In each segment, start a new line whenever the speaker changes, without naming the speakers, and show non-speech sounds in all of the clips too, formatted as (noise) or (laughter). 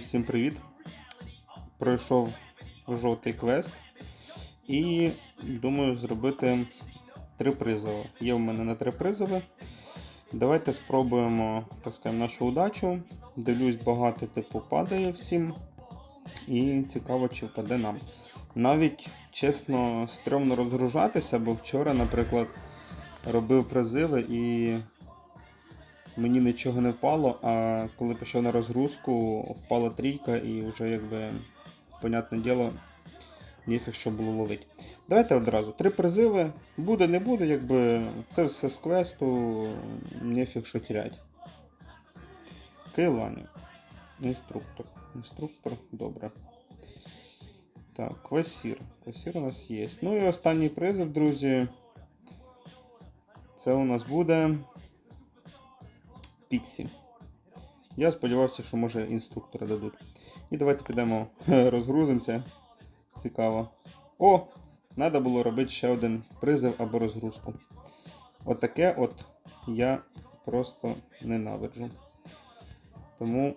Всім привіт! Пройшов жовтий квест і думаю зробити три призови. Є в мене на три призови. Давайте спробуємо так скажемо, нашу удачу. Дивлюсь, багато типу падає всім. І цікаво, чи впаде нам. Навіть чесно, стрьомно розгружатися, бо вчора, наприклад, робив призиви і мені нічого не впало, а коли пішов на розгрузку, впала трійка і вже якби, понятне діло, ніфіг що було ловити. Давайте одразу. Три призиви. Буде, не буде, якби це все з квесту, ніфіг що тірять. Кейлані. Інструктор. Інструктор, добре. Так, квасір. Квасір у нас є. Ну і останній призив, друзі. Це у нас буде. Піксі. Я сподівався, що може інструктора дадуть. І давайте підемо (laughs) розгрузимося. Цікаво. О! Треба було робити ще один призив або розгрузку. Отаке от я просто ненавиджу. Тому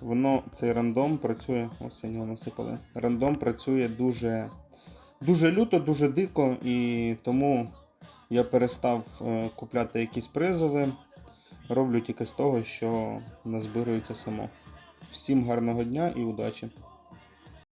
воно, цей рандом працює. Ось його насипали. Рандом працює дуже, дуже люто, дуже дико, і тому я перестав е, купляти якісь призови. Роблю тільки з того, що назбирується само. Всім гарного дня і удачі!